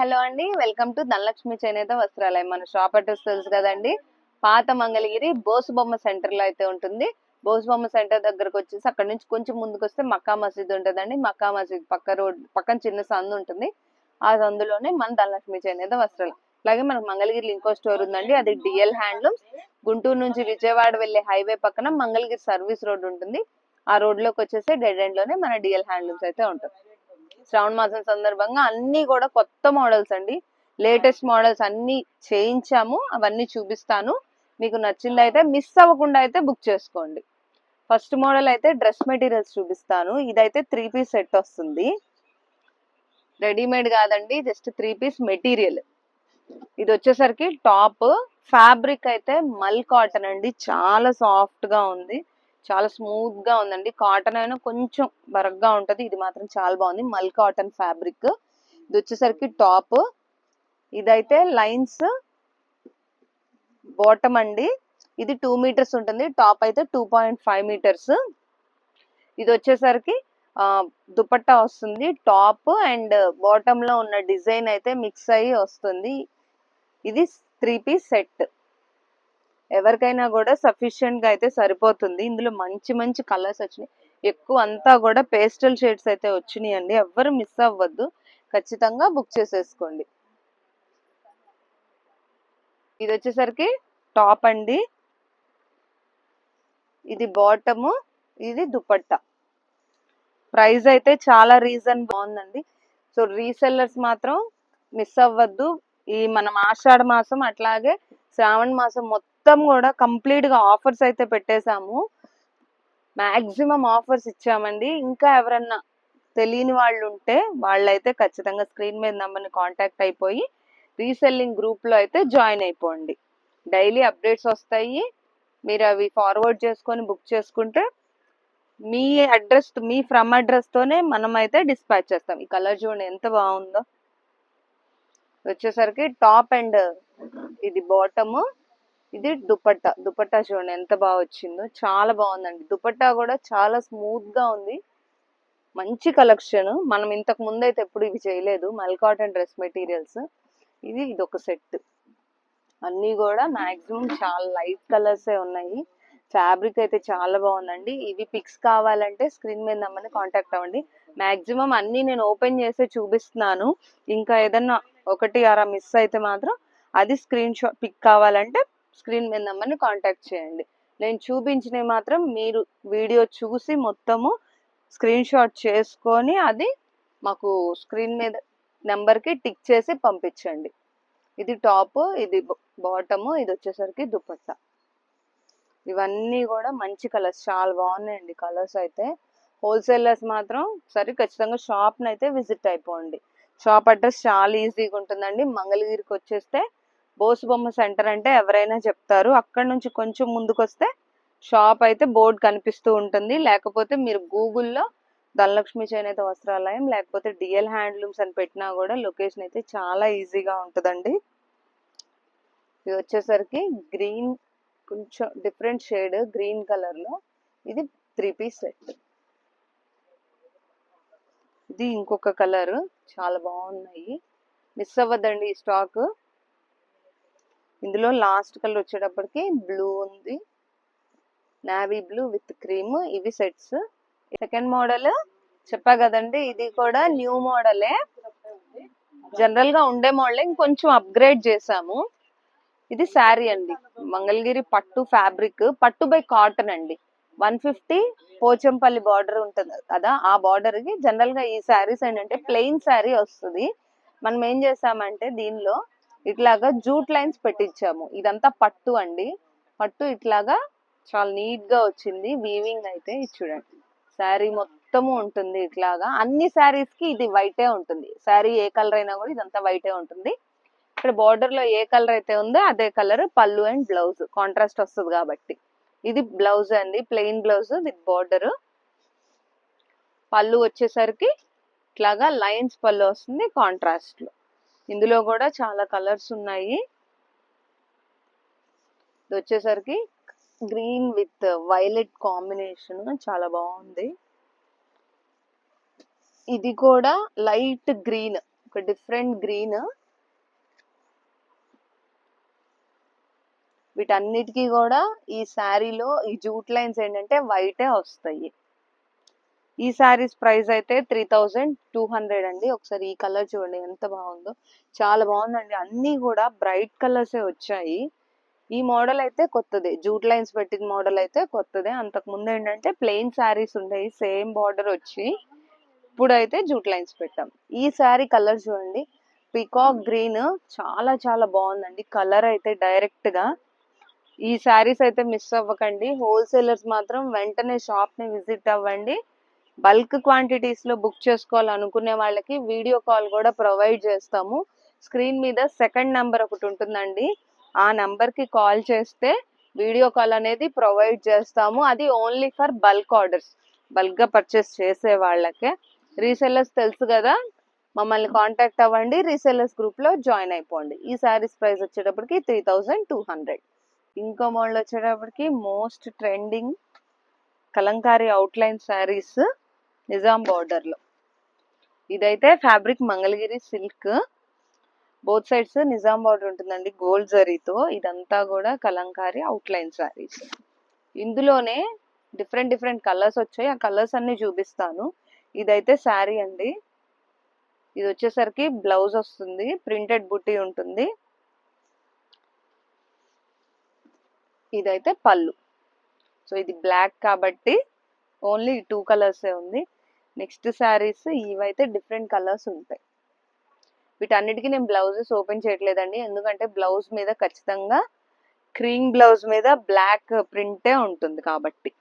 Hello అండి. Welcome to Dhanalakshmi చేనేత వస్త్రాలయం. మన షాప్ అడ్రస్ తెలుసు కదండి. పాత మంగళగిరి బోసుబొమ్మ సెంటర్లో అయితే ఉంటుంది. బోసుబొమ్మ సెంటర్ దగ్గరకు వచ్చేసి అక్కడ నుంచి కొంచెం ముందుకు వస్తే మక్కా మసీద్ ఉంటుందండి. మక్కా మసీద్ పక్క రోడ్ పక్కన చిన్న సందు ఉంటుంది. ఆ సందులోనే మన ధనలక్ష్మి చేనేత వస్త్రాలు. అలాగే మనకు మంగళగిరి ఇంకో స్టోర్ ఉందండి. అది డిఎల్ హ్యాండ్లూమ్స్ గుంటూరు నుంచి విజయవాడ వెళ్ళే హైవే పక్కన మంగళగిరి సర్వీస్ రోడ్ ఉంటుంది. ఆ రోడ్లోకి వచ్చేసి డెడ్ ఎండ్లోనే మన డిఎల్ హ్యాండ్లూమ్స్ అయితే ఉంటుంది. శ్రావణ మాసం సందర్భంగా అన్ని కూడా కొత్త మోడల్స్ అండి. లేటెస్ట్ మోడల్స్ అన్ని చేయించాము. అవన్నీ చూపిస్తాను. మీకు నచ్చింది అయితే మిస్ అవ్వకుండా అయితే బుక్ చేసుకోండి. ఫస్ట్ మోడల్ అయితే డ్రెస్ మెటీరియల్స్ చూపిస్తాను. ఇదైతే త్రీ పీస్ సెట్ వస్తుంది. రెడీమేడ్ కాదండి. జస్ట్ త్రీ పీస్ మెటీరియల్ ఇది వచ్చేసరికి టాప్ ఫ్యాబ్రిక్ అయితే మల్ కాటన్ అండి. చాలా సాఫ్ట్గా ఉంది. చాలా స్మూత్గా ఉందండి. కాటన్ అయినా కొంచెం బరగ్గా ఉంటది. ఇది మాత్రం చాలా బాగుంది. మల్ కాటన్ ఫ్యాబ్రిక్. ఇది వచ్చేసరికి టాప్. ఇదైతే లైన్స్ బాటమ్ అండి. ఇది టూ మీటర్స్ ఉంటుంది. టాప్ అయితే టూ పాయింట్ ఫైవ్ మీటర్స్. ఇది వచ్చేసరికి దుపట్టా వస్తుంది. టాప్ అండ్ బాటమ్లో ఉన్న డిజైన్ అయితే మిక్స్ అయ్యి వస్తుంది. ఇది త్రీ పీస్ సెట్. ఎవరికైనా కూడా సఫిషియెంట్గా అయితే సరిపోతుంది. ఇందులో మంచి మంచి కలర్స్ వచ్చినాయి. ఎక్కువ అంతా కూడా పేస్టల్ షేడ్స్ అయితే వచ్చినాయి అండి ఎవ్వరు మిస్ అవ్వద్దు. ఖచ్చితంగా బుక్ చేసేసుకోండి. ఇది వచ్చేసరికి టాప్ అండి. ఇది బాటము ఇది దుపట్టా. ప్రైస్ అయితే చాలా రీజన్ బాగుందండి. సో రీసెల్లర్స్ మాత్రం మిస్ అవ్వద్దు. ఈ మనం ఆషాఢ మాసం అట్లాగే శ్రావణ మాసం మొత్తం మొత్తం కూడా కంప్లీట్గా ఆఫర్స్ అయితే పెట్టేశాము. మాక్సిమం ఆఫర్స్ ఇచ్చామండి. ఇంకా ఎవరన్నా తెలియని వాళ్ళు ఉంటే వాళ్ళైతే ఖచ్చితంగా స్క్రీన్ మీద నంబర్ని కాంటాక్ట్ అయిపోయి రీసెల్లింగ్ గ్రూప్లో అయితే జాయిన్ అయిపోండి. డైలీ అప్డేట్స్ వస్తాయి. మీరు అవి ఫార్వర్డ్ చేసుకొని బుక్ చేసుకుంటే మీ అడ్రస్ మీ ఫ్రమ్ అడ్రస్ తోనే మనం అయితే డిస్పాచ్ చేస్తాం. ఈ కలర్ చూడండి ఎంత బాగుందో. వచ్చేసరికి టాప్ అండ్ ఇది బాటమ్ ఇది దుపట్టా. దుపట్టా చూడండి ఎంత బాగా వచ్చిందో. చాలా బాగుందండి. దుపట్టా కూడా చాలా స్మూత్గా ఉంది. మంచి కలెక్షన్. మనం ఇంతకు ముందు అయితే ఎప్పుడు ఇవి చేయలేదు. మల్ కాటన్ డ్రెస్ మెటీరియల్స్. ఇది ఇది ఒక సెట్. అన్నీ కూడా మాక్సిమం చాలా లైట్ కలర్స్ ఉన్నాయి. ఫ్యాబ్రిక్ అయితే చాలా బాగుందండి. ఇవి పిక్స్ కావాలంటే స్క్రీన్ మీద నమ్మని కాంటాక్ట్ అవ్వండి. మాక్సిమం అన్ని నేను ఓపెన్ చేసే చూపిస్తున్నాను. ఇంకా ఏదన్నా ఒకటి అరా మిస్ అయితే మాత్రం అది స్క్రీన్ షాట్ పిక్ కావాలంటే స్క్రీన్ మీద నమ్మని కాంటాక్ట్ చేయండి. నేను చూపించినవి మాత్రం మీరు వీడియో చూసి మొత్తము స్క్రీన్ షాట్ చేసుకొని అది మాకు స్క్రీన్ మీద నెంబర్కి టిక్ చేసి పంపించండి. ఇది టాప్ ఇది బాటము ఇది వచ్చేసరికి దుపట్టా. ఇవన్నీ కూడా మంచి కలర్స్ చాలా బాగున్నాయండి కలర్స్ అయితే. హోల్సేలర్స్ మాత్రం సరే ఖచ్చితంగా షాప్ని అయితే విజిట్ అయిపోండి. షాప్ అడ్రస్ చాలా ఈజీగా ఉంటుందండి. మంగళగిరికి వచ్చేస్తే బోసుబొమ్మ సెంటర్ అంటే ఎవరైనా చెప్తారు. అక్కడ నుంచి కొంచెం ముందుకొస్తే షాప్ అయితే బోర్డ్ కనిపిస్తూ ఉంటుంది. లేకపోతే మీరు గూగుల్లో ధనలక్ష్మి చేనేత వస్త్రాలయం లేకపోతే డిఎల్ హ్యాండ్లూమ్స్ అని పెట్టినా కూడా లొకేషన్ అయితే చాలా ఈజీగా ఉంటుందండి. ఇది వచ్చేసరికి గ్రీన్ కొంచెం డిఫరెంట్ షేడ్ గ్రీన్ కలర్లో. ఇది త్రీ పీస్ సెట్. ఇది ఇంకొక కలర్. చాలా బాగున్నాయి. మిస్ అవ్వద్దండి ఈ స్టాక్. ఇందులో లాస్ట్ కలర్ వచ్చేటప్పటికి బ్లూ ఉంది. నావీ బ్లూ విత్ క్రీమ్ ఇవి సెట్స్ సెకండ్ మోడల్ చెప్పా కదండి ఇది కూడా న్యూ మోడలే జనరల్గా ఉండే మోడలింగ్ ఇంకొంచెం అప్గ్రేడ్ చేసాము ఇది శారీ అండి. మంగళగిరి పట్టు ఫ్యాబ్రిక్ పట్టు బై కాటన్ అండి. వన్ ఫిఫ్టీ పోచంపల్లి బార్డర్ ఉంటుంది కదా ఆ బార్డర్కి జనరల్గా ఈ శారీస్ ఏంటంటే ప్లెయిన్ శారీ వస్తుంది. మనం ఏం చేసామంటే దీనిలో ఇట్లాగా జూట్ లైన్స్ పెట్టించాము. ఇదంతా పట్టు అండి. పట్టు ఇట్లాగా చాలా నీట్గా వచ్చింది. వీవింగ్ అయితే ఇది చూడండి. శారీ మొత్తము ఉంటుంది ఇట్లాగా. అన్ని శారీస్కి ఇది వైటే ఉంటుంది. శారీ ఏ కలర్ అయినా కూడా ఇదంతా వైటే ఉంటుంది. ఇక్కడ బార్డర్లో ఏ కలర్ అయితే ఉందో అదే కలర్ పళ్ళు అండ్ బ్లౌజ్. కాంట్రాస్ట్ వస్తుంది కాబట్టి. ఇది బ్లౌజ్ అండి. ప్లెయిన్ బ్లౌజ్ విత్ బార్డర్ పళ్ళు వచ్చేసరికి ఇట్లాగా లైన్స్ పళ్ళు వస్తుంది కాంట్రాస్ట్లో ఇందులో కూడా చాలా కలర్స్ ఉన్నాయి. ఇది వచ్చేసరికి గ్రీన్ విత్ వైలెట్ కాంబినేషన్ చాలా బాగుంది. ఇది కూడా లైట్ గ్రీన్ ఒక డిఫరెంట్ గ్రీన్. వీటన్నిటికీ కూడా ఈ శారీలో ఈ జూట్ లైన్స్ ఏంటంటే వైటే వస్తాయి. ఈ శారీస్ ప్రైస్ అయితే త్రీ థౌజండ్ టూ హండ్రెడ్ అండి. ఒకసారి ఈ కలర్ చూడండి ఎంత బాగుందో. చాలా బాగుందండి. అన్నీ కూడా బ్రైట్ కలర్సే వచ్చాయి. ఈ మోడల్ అయితే కొత్తదే. జూట్ లైన్స్ పెట్టిన మోడల్ అయితే కొత్తదే. అంతకు ముందు ఏంటంటే ప్లెయిన్ శారీస్ ఉండేవి. సేమ్ బార్డర్ వచ్చి ఇప్పుడైతే జూట్ లైన్స్ పెట్టాం. ఈ శారీ కలర్ చూడండి. పికాక్ గ్రీన్ చాలా చాలా బాగుందండి. కలర్ అయితే డైరెక్ట్గా ఈ శారీస్ అయితే మిస్ అవ్వకండి. హోల్సేలర్స్ మాత్రం వెంటనే షాప్ని విజిట్ అవ్వండి. బల్క్ క్వాంటిటీస్లో బుక్ చేసుకోవాలనుకునే వాళ్ళకి వీడియో కాల్ కూడా ప్రొవైడ్ చేస్తాము. స్క్రీన్ మీద సెకండ్ నెంబర్ ఒకటి ఉంటుందండి. ఆ నెంబర్కి కాల్ చేస్తే వీడియో కాల్ అనేది ప్రొవైడ్ చేస్తాము. అది ఓన్లీ ఫర్ బల్క్ ఆర్డర్స్ బల్క్గా పర్చేస్ చేసే వాళ్ళకే. రీసెల్లర్స్ తెలుసు కదా మమ్మల్ని కాంటాక్ట్ అవ్వండి రీసెల్లర్స్ గ్రూప్లో జాయిన్ అయిపోండి. ఈ శారీస్ ప్రైస్ వచ్చేటప్పటికి త్రీ థౌజండ్ టూ హండ్రెడ్. ఇంకో మోడల్ వచ్చేటప్పటికి most trending Kalamkari outline saris Nizam బార్డర్లో లో. ఇదైతే fabric Mangalagiri silk both sides Nizam border ఉంటుందండి గోల్డ్ జరీతో. ఇదంతా కూడా కలంకారీ అవుట్లైన్ శారీస్ ఇందులోనే డిఫరెంట్ డిఫరెంట్ కలర్స్ వచ్చాయి. ఆ కలర్స్ అన్ని చూపిస్తాను. ఇదైతే శారీ అండి. ఇది వచ్చేసరికి బ్లౌజ్ వస్తుంది ప్రింటెడ్ బుట్టి ఉంటుంది. ఇదైతే పళ్ళు. సో ఇది బ్లాక్ కాబట్టి ఓన్లీ టూ కలర్స్ ఉంది. నెక్స్ట్ శారీస్ ఇవైతే డిఫరెంట్ కలర్స్ ఉంటాయి. వీటన్నిటికీ నేను బ్లౌజెస్ ఓపెన్ చేయట్లేదండి. ఎందుకంటే బ్లౌజ్ మీద ఖచ్చితంగా క్రీమ్ బ్లౌజ్ మీద బ్లాక్ ప్రింటే ఉంటుంది కాబట్టి.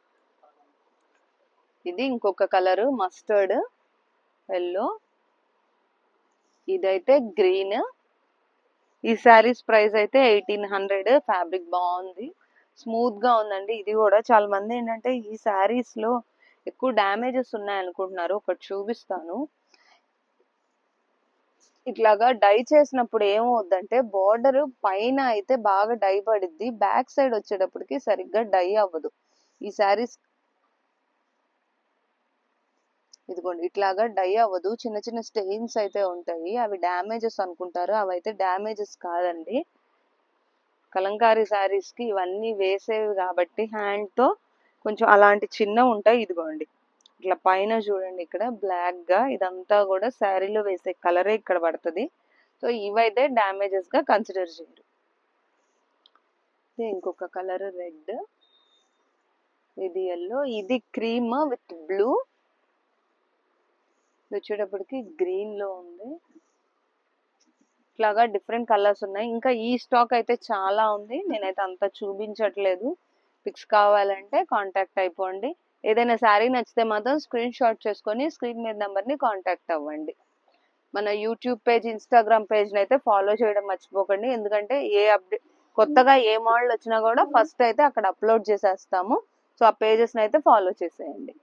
ఇది ఇంకొక కలర్ మస్టర్డ్ ఎల్లో. ఇదైతే గ్రీన్. ఈ శారీస్ ప్రైస్ అయితే ఎయిటీన్ హండ్రెడ్. ఫ్యాబ్రిక్ బాగుంది. స్మూత్గా ఉందండి. ఇది కూడా చాలా మంది ఏంటంటే ఈ శారీస్లో ఎక్కువ డ్యామేజెస్ ఉన్నాయి అనుకుంటున్నారు. ఒకటి చూపిస్తాను. ఇట్లాగా డై చేసినప్పుడు ఏమవుద్దంటే బార్డర్ పైన అయితే బాగా డై పడిద్ది. బ్యాక్ సైడ్ వచ్చేటప్పటికి సరిగ్గా డై అవ్వదు. ఈ శారీస్ ఇదిగోండి ఇట్లాగా డై అవ్వదు. చిన్న చిన్న స్టెయిన్స్ అయితే ఉంటాయి. అవి డ్యామేజెస్ అనుకుంటారు. అవి అయితే డ్యామేజెస్ కాదండి. కలంకారీ శారీస్కి ఇవన్నీ వేసేవి కాబట్టి హ్యాండ్తో కొంచెం అలాంటి చిన్న ఉంటాయి ఇదిగోండి. ఇట్లా పైన చూడండి ఇక్కడ బ్లాక్గా ఇదంతా కూడా శారీలో వేసే కలరే ఇక్కడ పడుతుంది. సో ఇవైతే డ్యామేజెస్గా కన్సిడర్ చేయరు. ఇంకొక కలర్ రెడ్. ఇది ఎల్లో. ఇది క్రీమ్ విత్ బ్లూ. వచ్చేటప్పటికి గ్రీన్లో ఉంది. ఇట్లాగా డిఫరెంట్ కలర్స్ ఉన్నాయి. ఇంకా ఈ స్టాక్ అయితే చాలా ఉంది. నేనైతే అంత చూపించట్లేదు. పిక్స్ కావాలంటే కాంటాక్ట్ అయిపోండి. ఏదైనా శారీ నచ్చితే మాత్రం స్క్రీన్ షాట్ చేసుకొని స్క్రీన్ మీద నెంబర్ని కాంటాక్ట్ అవ్వండి. మన యూట్యూబ్ పేజ్ ఇన్స్టాగ్రామ్ పేజ్ని అయితే ఫాలో చేయడం మర్చిపోకండి. ఎందుకంటే ఏ అప్డేట్ కొత్తగా ఏ మోడల్ వచ్చినా కూడా ఫస్ట్ అయితే అక్కడ అప్లోడ్ చేసేస్తాము. సో ఆ పేజెస్ని అయితే ఫాలో చేసేయండి.